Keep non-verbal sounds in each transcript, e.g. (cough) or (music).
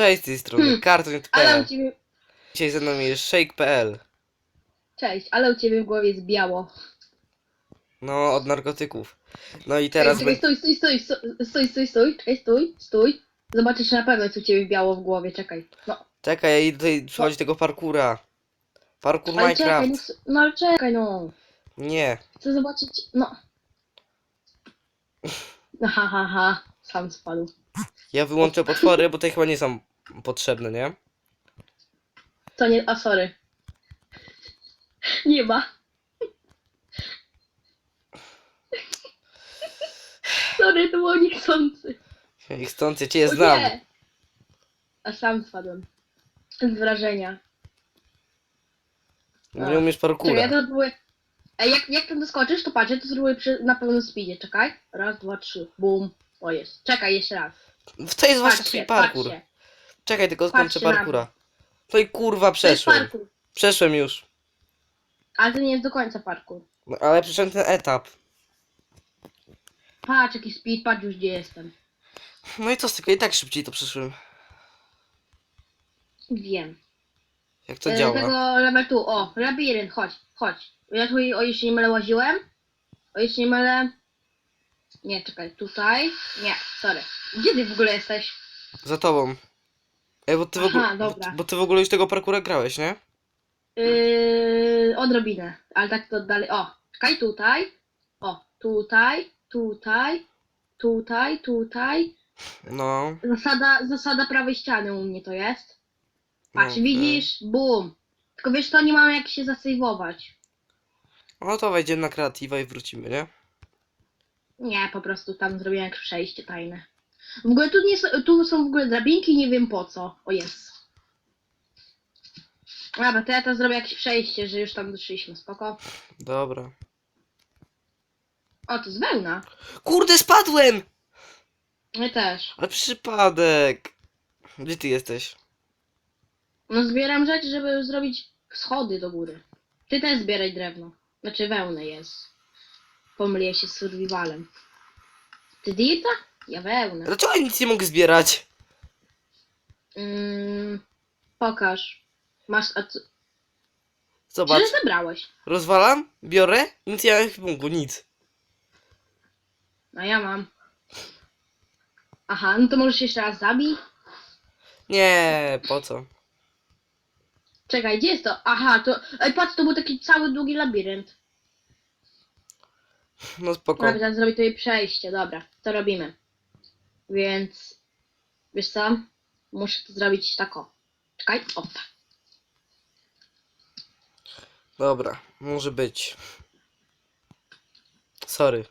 Cześć z tej strony, Hmm, u ciebie... Dzisiaj ze mną jest shake.pl Cześć, ale u ciebie w głowie jest biało. No, od narkotyków. No i teraz... Czekaj, stój, stój, stój, stój, stój, stój, stój, czekaj, stój, stój. Zobaczysz na pewno, co u ciebie biało w głowie, czekaj. No, Czekaj, ja idę tutaj przechodzi tego parkura. Parkour ale czekaj, no, Minecraft. no ale czekaj, no. Nie. Chcę zobaczyć, no. (laughs) No ha, ha, ha, sam spadł. Ja wyłączę potwory, bo te chyba nie są potrzebne, nie? To nie, a sorry. Nie ma. Sorry, to było niechcący. I chcąc, ja cię O znam. nie! A sam spadłem. Z wrażenia. Nie umiesz Czekaj, ja parkura. to spróbuję. Ej, jak, jak tam doskoczysz, to patrzę, to spróbuję przy, na pełnym speedzie. Czekaj. Raz, dwa, trzy. Bum. O jest. Czekaj, jeszcze raz. To jest właśnie Patrzcie, twój patrzcie. Czekaj, tylko skończę Patrzcie na parkura. To i kurwa To jest przeszłem. parkour. Przeszłem już. Ale to nie jest do końca parkour. No, ale przeszedłem ten etap. Patrz, jaki speed, patrz już gdzie jestem. No i co z tego? I tak szybciej to przeszłem. Wiem. Jak to E, działa? Tego level tu, o, labirynt, chodź, chodź. Ja tu, o jeśli nie mylę, łaziłem. O jeśli nie mylę... Nie, czekaj, tutaj. Nie, sorry. Gdzie ty w ogóle jesteś? Za tobą. Ej, bo ty w Aha, ogóle. Bo, dobra. ty- bo ty w ogóle już tego parkura grałeś, nie? Yy, odrobinę, ale tak to dalej. O, czekaj tutaj. O, tutaj, tutaj, tutaj, tutaj. No. Zasada, zasada prawej ściany u mnie to jest. Patrz, No, widzisz? Bum. Tylko wiesz to nie mam jak się zasejwować. No to wejdziemy na kreatywa i wrócimy, nie? Nie, po prostu tam zrobiłem jakieś przejście tajne. W ogóle tu, nie, są- tu są w ogóle drabinki, nie wiem po co. O jest. Dobra, to ja to zrobię jakieś przejście, że już tam doszliśmy, spoko. Dobra. O, to jest wełna. Kurde, spadłem! My też. Ale przypadek. Gdzie ty jesteś? No zbieram rzeczy, żeby zrobić schody do góry. Ty też zbieraj drewno. Znaczy wełnę jest. Pomylię się z survivalem. Ty dirta? Ja wełnę. Dlaczego ja nic nie mogę zbierać? Mm, pokaż. Masz, a co? Zobacz. Czy zebrałeś? Rozwalam, biorę, nic nie mam w punku, nic. No ja mam. Aha, no to możesz jeszcze raz zabij. Nie, po co? Czekaj, gdzie jest to? Aha, to... Ej, patrz, to był taki cały długi labirynt. No spoko. Dobra, teraz zrobię tutaj przejście, dobra, to robimy. Więc, wiesz co? Muszę to zrobić tak o. Czekaj, o tak. Dobra, może być. Sorry.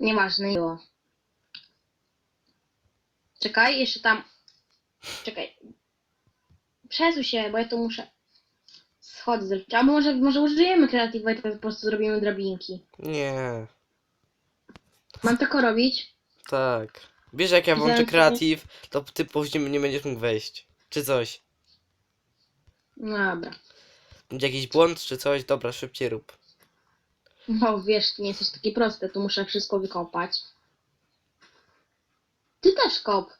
Nieważne, miło. Czekaj, jeszcze tam. Czekaj. Przesuń się, bo ja to muszę. Schody zrobić. Albo może, może użyjemy kreatywa i tylko po prostu zrobimy drabinki. Nie, Mam tylko robić? tak. Wiesz, jak ja włączę kreatyw, to ty później nie będziesz mógł wejść. Czy coś. No dobra. Będzie jakiś błąd, czy coś? Dobra, szybciej rób. No wiesz, nie jesteś takie proste, tu muszę wszystko wykopać. Ty też kop.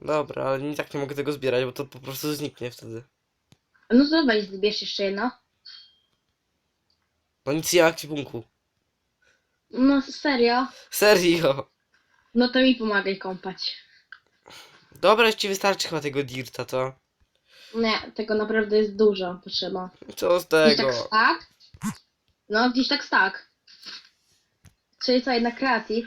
Dobra, ale i tak nie mogę tego zbierać, bo to po prostu zniknie wtedy. No to weź, zbierz jeszcze jedno. No ma w ekwipunku. No serio? Serio. No to mi pomagaj kąpać. Dobra, już ci wystarczy chyba tego dirta, to. Nie, tego naprawdę jest dużo, potrzeba. Co z Gdzieś tego? tak stak? No, gdzieś tak stak. Czyli co, jednak kreatyw.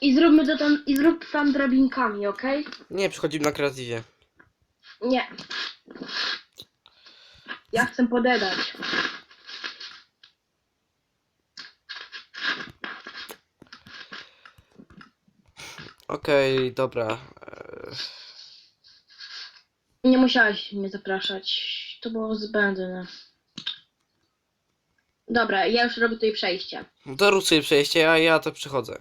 I zróbmy to tam, i zrób tam drabinkami, okej? Nie, przychodzimy na kreatywie. Nie. Ja chcę podedać. Okej, dobra. Eee, Nie musiałeś mnie zapraszać. To było zbędne. Dobra, ja już robię tutaj przejście. To rób sobie przejście, a ja to przychodzę.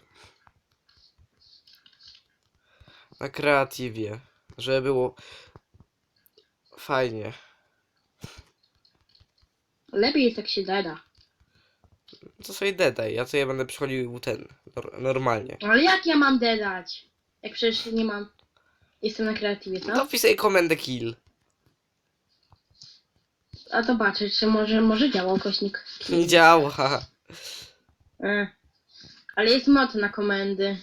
Na kreatywie. Żeby było fajnie. Lepiej jest jak się deda. To sobie dedaj, ja sobie będę przychodził ten, nor- normalnie. Ale jak ja mam dedać? Jak przecież nie mam... Jestem na kreatywie, co? No wpisaj komendę kill. A to patrzę, czy może, może działa ukośnik. Nie działa. E. Ale jest moc na komendy.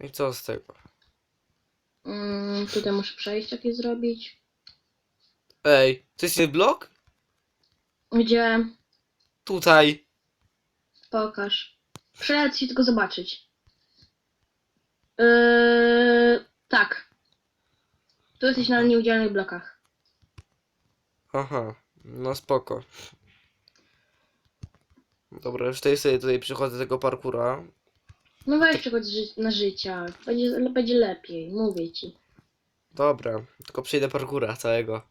I co z tego? Mm, tutaj muszę przejść jakieś zrobić. Ej, to jest ten blok? Gdzie? Tutaj. Pokaż. Przelec się tylko zobaczyć. Yy, tak. Tu jesteś na nieudzielnych blokach. Aha, no spoko. Dobra, już tutaj sobie tutaj przychodzę do tego parkura. No weź ży na życia. Będzie, będzie lepiej, mówię ci. Dobra, tylko przejdę parkura całego.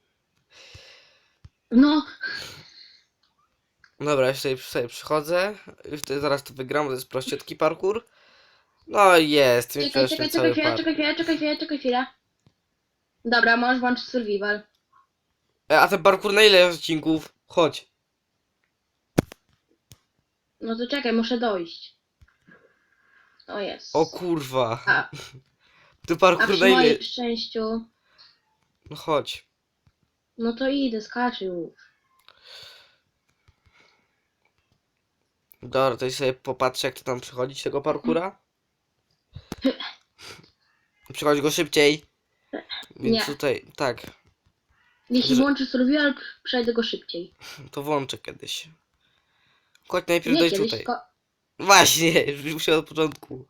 No, Dobra, tutaj sobie przychodzę. Już zaraz to wygram, bo to jest prościutki parkour. No i jest, czekaj, czekaj, czekaj chwilę, park. czekaj chwilę, czekaj chwilę, czekaj chwilę. Dobra, możesz włączyć survival. E, a ten parkour na ile odcinków? Chodź. No to czekaj, muszę dojść. O jest. O kurwa. A, (laughs) Ty a parkour przy na moim szczęściu... No chodź. No to idę, skaczę już. Dobra, to ja sobie popatrzę jak to tam przechodzić tego parkura. (laughs) Przechodź go szybciej. Więc Nie. tutaj, tak, Jeśli Że- włączę survival, przejdę go szybciej. (laughs) to włączę kiedyś. Chodź najpierw Nie dojść kiedyś, tutaj. tylko... Właśnie, (laughs) już muszę od początku.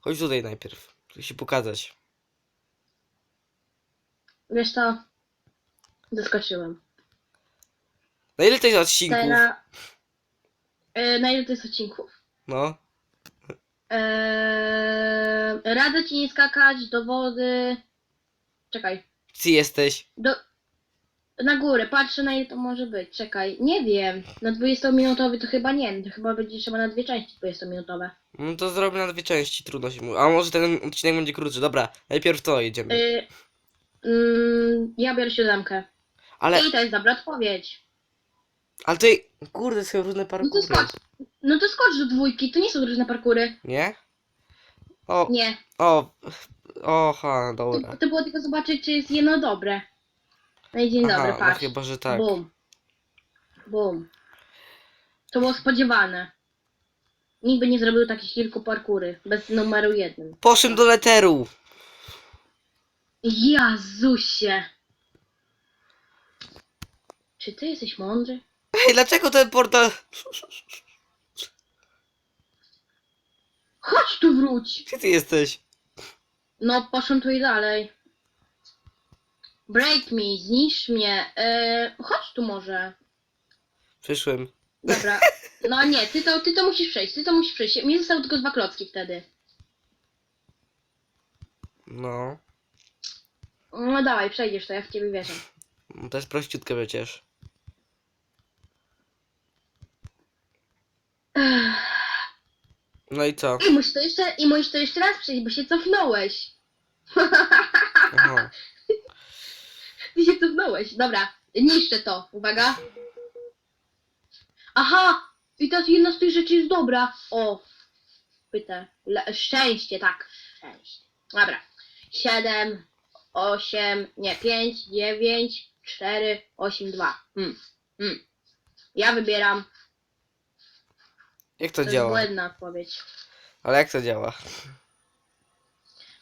Chodź tutaj najpierw. Chcę się pokazać. Wiesz co? Zaskoczyłem. Na ile to jest odcinków? Teraz... E, na ile to jest odcinków? No. Eee, radzę ci nie skakać do wody. Czekaj. Gdzie jesteś? Do... Na górę, patrzę na ile to może być. Czekaj, nie wiem. Na 20-minutowy to chyba nie. To chyba będzie trzeba na dwie części 20-minutowe. No to zrobię na dwie części, trudno się mówi. A może ten odcinek będzie krótszy. Dobra, najpierw to jedziemy. Yy, mm, ja biorę siódemkę. Ale, I to jest dobra odpowiedź. ale tutaj, kurde, są różne No to parkury. skocz. No to skocz do dwójki, to nie są różne parkury. Nie? O, Nie. o, oha, To, dobra. to było tylko zobaczyć, czy jest jedno dobre. No i dzień dobry, Aha, no patrz. chyba, że tak. Bum. Bum. To było spodziewane. Nikt by nie zrobił takich kilku parkury, bez numeru jednym. Poszłem do leteru. Jezusie! Czy ty jesteś mądry? Ej, dlaczego ten portal... Chodź tu wróć! Gdzie ty jesteś? No, poszłam tu i dalej. Break me, zniszcz mnie. Eee, chodź tu może. Przyszłem. Dobra. No nie, ty to, ty to musisz przejść, ty to musisz przejść. Mi zostały tylko dwa klocki wtedy. No. No dawaj, przejdziesz to, ja w ciebie wierzę. No To jest prościutkie przecież. No i co? I musisz to jeszcze, i musisz to jeszcze raz przejść, bo się cofnąłeś. Aha. Cofnąłeś. Dobra, niszczę to. Uwaga. Aha! I teraz jedna z tych rzeczy jest dobra. O. Pytę. Le- szczęście, tak. Szczęście. Dobra. Siedem, osiem, nie, pięć, dziewięć, cztery, osiem, dwa. Hmm. Hmm. Ja wybieram. Jak To to jest działa? błędna odpowiedź. Ale jak to działa?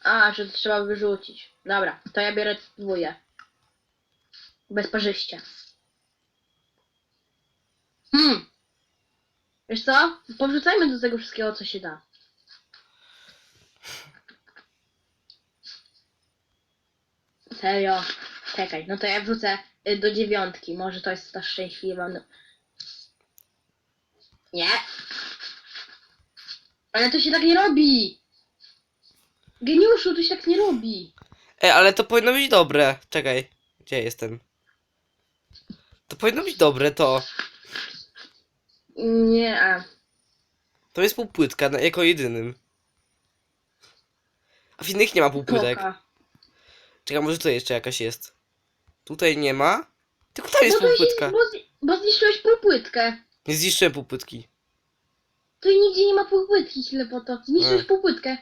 A, że to trzeba wyrzucić. Dobra, to ja biorę dwóje. Bezparzyście. Hmm. Wiesz co? Powrzucajmy do tego wszystkiego, co się da. Serio? Czekaj, no to ja wrzucę y, do dziewiątki. Może to jest ta szczęśliwa. Nie. Ale to się tak nie robi. Geniuszu, to się tak nie robi. Ej, ale to powinno być dobre. Czekaj. Gdzie jestem? To powinno być dobre, to. Nie. a. To jest półpłytka na, jako jedynym. A w innych nie ma półpłytek. Koka. Czekaj, może tutaj jeszcze jakaś jest. Tutaj nie ma? Tylko tam jest No to się, półpłytka. bo, zi- bo zniszczyłeś półpłytkę. Nie zniszczyłem półpłytki. Tu nigdzie nie ma półpłytki, ślepoto. Zniszczysz E. półpłytkę.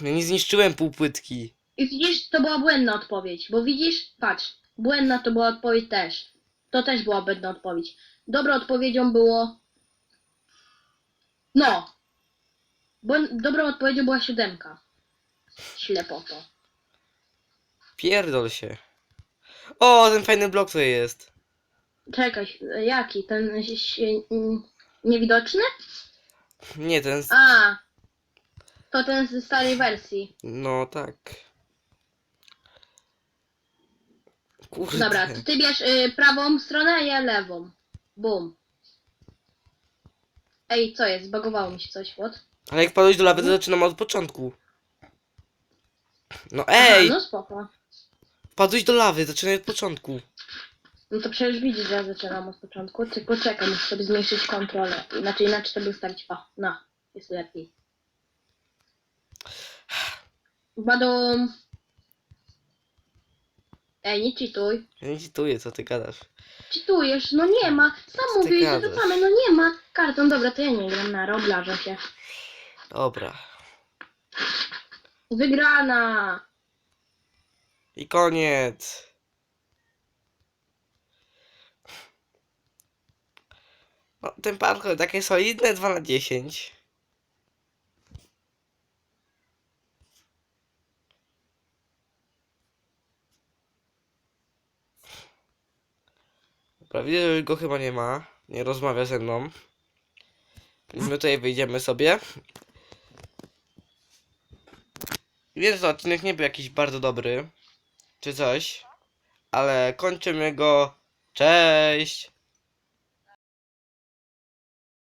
Ja nie zniszczyłem półpłytki. I widzisz, to była błędna odpowiedź, bo widzisz, patrz, błędna to była odpowiedź też. To też była błędna odpowiedź. Dobrą odpowiedzią było... No. Błę... Dobrą odpowiedzią była siódemka. Ślepoto. Pierdol się. O, ten fajny blok tutaj jest. Czekaj, jaki? Ten się, się, niewidoczny? Nie, ten... z- A, to ten z starej wersji. No tak. Kurde. Dobra, to ty bierz y, prawą stronę, a ja lewą. Bum. Ej, co jest? Zbagowało mi się coś, what? Ale jak padłeś do lawy, to zaczynam od początku. No Aha, ej! no spoko. Wpadłeś do lawy, zaczynaj od początku. No to przecież widzisz, że ja zaczynam od początku. Ty poczekaj, muszę sobie zmniejszyć kontrolę. Inaczej, inaczej sobie ustawić. O, no, jest lepiej. Badum. Ej, nie cheatuj. Ja nie czytuję, co ty gadasz. Cheatujesz, no nie ma. Sam Co ty mówiłeś, że gadasz? wracamy, no nie ma. Karton, dobra, to ja nie gram na oblażę się. Dobra. Wygrana. I koniec. No, ten parkour takie solidne 2 na 10. Że go chyba nie ma. Nie rozmawia ze mną. Więc my tutaj wyjdziemy sobie. Że odcinek nie był jakiś bardzo dobry. Czy coś. Ale kończymy go. Cześć!